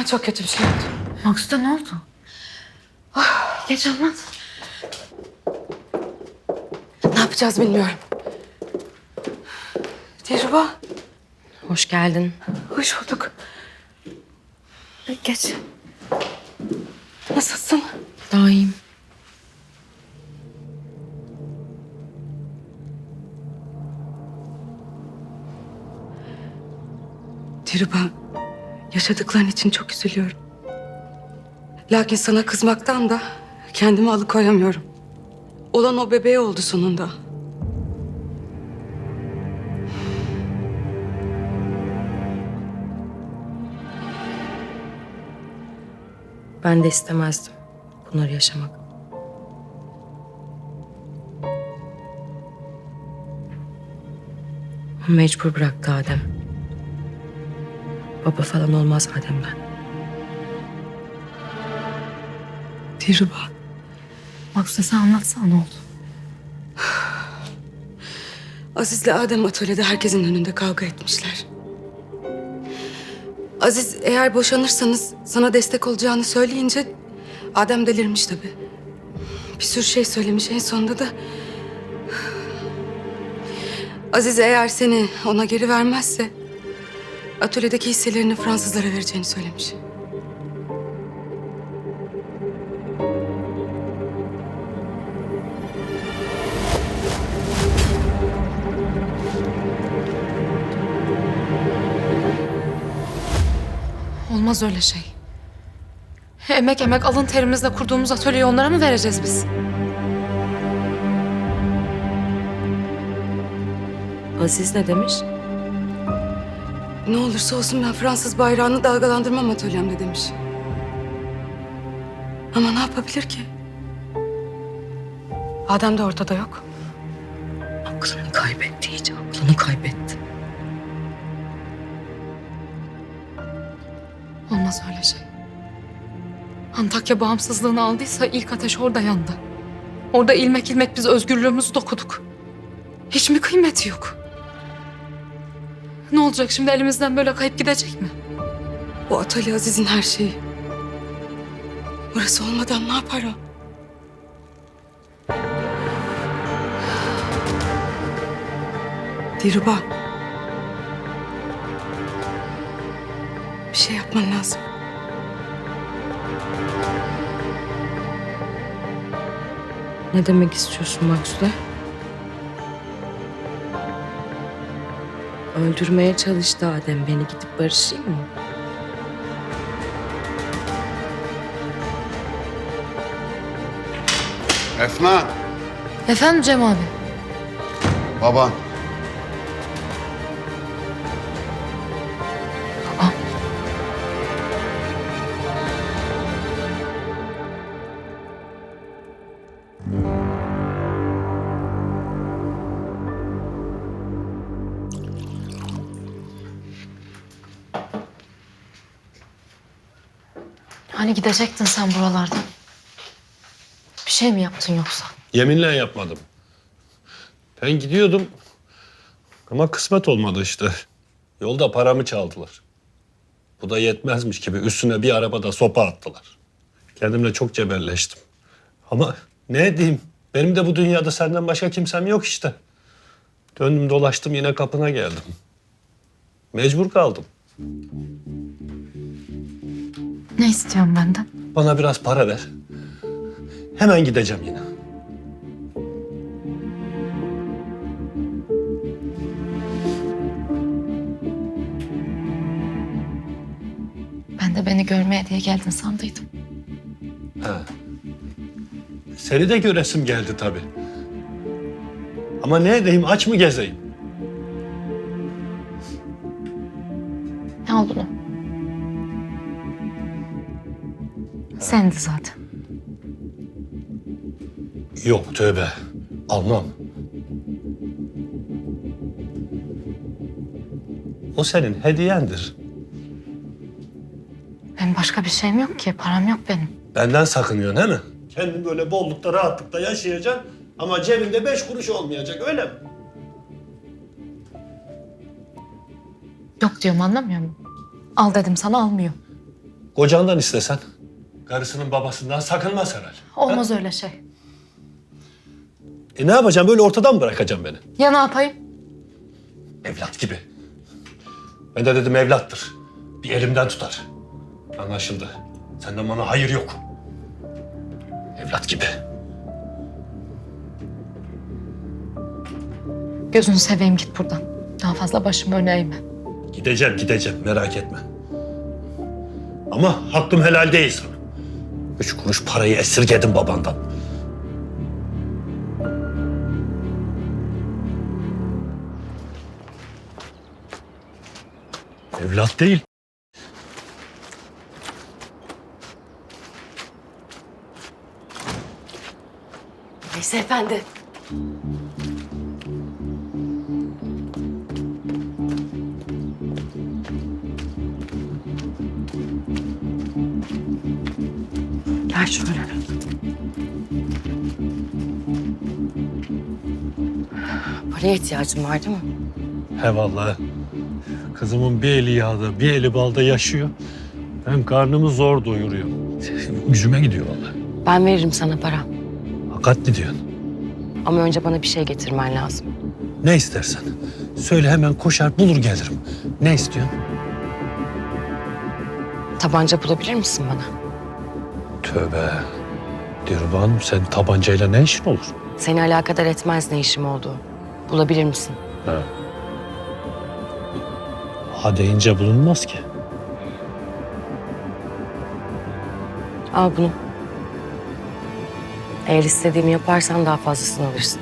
İnan çok kötü bir şey oldu. Maksude ne oldu? Geç anlat. Ne yapacağız bilmiyorum. Dilruba, Hoş geldin. hoş bulduk. Geç. Nasılsın? Daha iyiyim. Dilruba, yaşadıkların için çok üzülüyorum. Lakin sana kızmaktan da kendimi alıkoyamıyorum. Olan o bebeğe oldu sonunda. Ben de istemezdim bunları yaşamak. Mecbur bıraktı Adem. Baba falan olmaz Adem'den. Dilruba, Maksude sen anlatsana ne oldu? Aziz'le Adem atölyede herkesin önünde kavga etmişler. Aziz eğer boşanırsanız sana destek olacağını söyleyince Adem delirmiş tabii. Bir sürü şey söylemiş en sonunda da. Aziz eğer seni ona geri vermezse atölyedeki hisselerini Fransızlara vereceğini söylemiş. Olmaz öyle şey. Emek emek alın terimizle kurduğumuz atölyeyi onlara mı vereceğiz biz? Aziz ne demiş? Ne olursa olsun ben Fransız bayrağını dalgalandırmam atölyemde demiş. Ama ne yapabilir ki? Adem de ortada yok. Aklını kaybetti iyice. Aklını kaybetti. Olmaz öyle şey. Antakya bağımsızlığını aldıysa ilk ateş orada yandı. Orada ilmek ilmek biz özgürlüğümüzü dokuduk. Hiç mi kıymeti yok? Ne olacak şimdi elimizden böyle kayıp gidecek mi? Bu atölye Aziz'in her şeyi. Burası olmadan ne yapar o? Dilruba. Bir şey yapman lazım. Ne demek istiyorsun Maksude? Öldürmeye çalıştı Adem beni gidip barışayım mı? Efna, Efendim Cem abi. baban. Hani gidecektin sen buralardan? Bir şey mi yaptın yoksa? Yeminle yapmadım. Ben gidiyordum ama kısmet olmadı işte. Yolda paramı çaldılar. Bu da yetmezmiş gibi üstüne bir arabada sopa attılar. Kendimle çok cebelleştim. Ama ne edeyim? Benim de bu dünyada senden başka kimsem yok işte. Döndüm dolaştım yine kapına geldim. Mecbur kaldım. Ne istiyorsun benden? Bana biraz para ver. Hemen gideceğim yine. Ben de beni görmeye diye geldin sandıydım. Ha. Seni de göresim geldi tabii. Ama ne edeyim aç mı gezeyim? Sendi zaten. Yok tövbe almam. O senin hediyendir. Benim başka bir şeyim yok ki. Param yok benim. Benden sakınıyorsun değil mi? Kendin böyle bollukta rahatlıkta yaşayacaksın ama cebinde beş kuruş olmayacak öyle mi? Yok diyorum anlamıyor musun? Al dedim sana almıyor. Kocandan istesen. Karısının babasından sakınmaz herhalde. Olmaz öyle şey. E ne yapacağım? Böyle ortadan mı bırakacağım beni? Ya ne yapayım? Evlat gibi. Ben de dedim evlattır. Bir elimden tutar. Anlaşıldı. Senden bana hayır yok. Evlat gibi. Gözünü seveyim git buradan. Daha fazla başımı öne eğme. Gideceğim, gideceğim. Merak etme. Ama hakkım helal değil sana. Üç kuruş parayı esirgedim babandan. Evlat değil. Neyse efendi. Gel şöyle. Paraya ihtiyacım var değil mi? He vallahi. Kızımın bir eli yağda, bir eli balda yaşıyor. Ben karnımı zor doyuruyorum. Yüzüme gidiyor vallahi. Ben veririm sana para. Hakatli diyorsun. Ama önce bana bir şey getirmen lazım. Ne istersen. Söyle hemen koşar bulur gelirim. Ne istiyorsun? Tabanca bulabilir misin bana? Tövbe. Dilruba sen tabancayla ne işin olur? Seni alakadar etmez ne işim olduğu. Bulabilir misin? Ha deyince bulunmaz ki. Al bunu. Eğer istediğimi yaparsan daha fazlasını alırsın.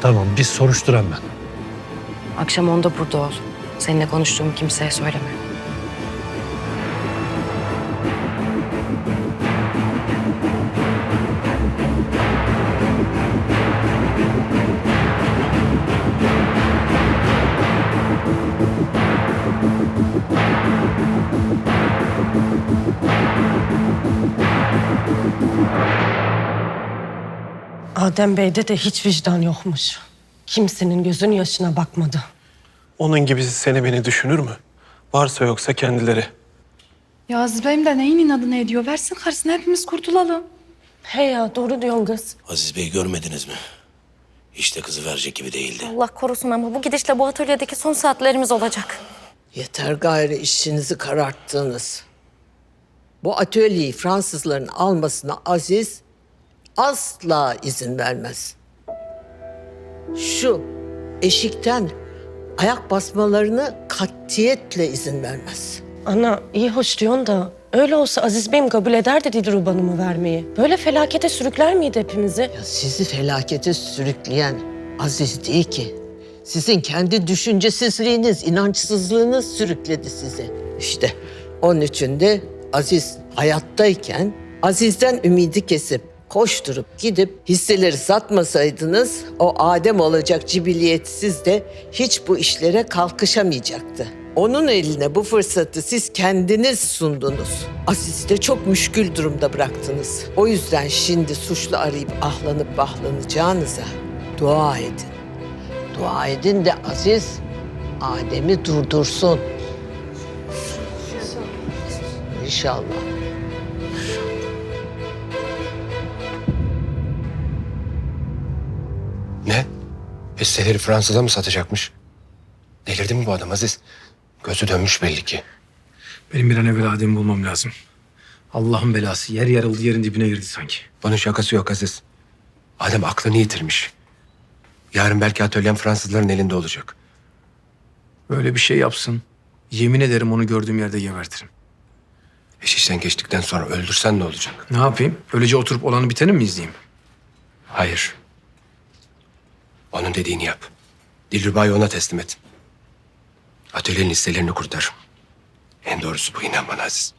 Tamam biz soruşturan ben. Akşam onda burada ol. Seninle konuştuğumu kimseye söyleme. Adem Bey'de de hiç vicdan yokmuş. Kimsenin gözünün yaşına bakmadı. Onun gibisi seni beni düşünür mü? Varsa yoksa kendileri. Ya Aziz Bey'im de neyin inadını ediyor? Versin karısını hepimiz kurtulalım. He ya doğru diyorsun kız. Aziz Bey görmediniz mi? İşte kızı verecek gibi değildi. Allah korusun ama bu gidişle bu atölyedeki son saatlerimiz olacak. Yeter gayrı işinizi kararttınız. Bu atölyeyi Fransızların almasına Aziz asla izin vermez. Şu eşikten ayak basmalarını katiyetle izin vermez. Ana iyi hoş diyorsun da öyle olsa Aziz Bey'im kabul ederdi Dilruba Hanım'ı vermeyi. Böyle felakete sürükler miydi hepimizi? Ya sizi felakete sürükleyen Aziz değil ki. Sizin kendi düşüncesizliğiniz, inançsızlığınız sürükledi sizi. İşte onun için de Aziz hayattayken Aziz'den ümidi kesip koşturup gidip hisseleri satmasaydınız o Adem olacak cibiliyetsiz de hiç bu işlere kalkışamayacaktı. Onun eline bu fırsatı siz kendiniz sundunuz. Aziz'i çok müşkül durumda bıraktınız. O yüzden şimdi suçlu arayıp ahlanıp bahlanacağınıza dua edin. Dua edin de Aziz Adem'i durdursun. İnşallah. Ne? Hisseleri Fransız'a mı satacakmış? Delirdi mi bu adam Aziz? Gözü dönmüş belli ki. Benim bir an evvel Adem'i bulmam lazım. Allah'ın belası. Yer yarıldı yerin dibine girdi sanki. Bunun şakası yok Aziz. Adem aklını yitirmiş. Yarın belki atölyem Fransızların elinde olacak. Böyle bir şey yapsın. Yemin ederim onu gördüğüm yerde gebertirim. İş işten geçtikten sonra öldürsen ne olacak? Ne yapayım? Öylece oturup olanı biteni mi izleyeyim? Hayır. Onun dediğini yap. Dilruba'yı ona teslim et. Atölyenin hisselerini kurtar. En doğrusu bu inan bana Aziz.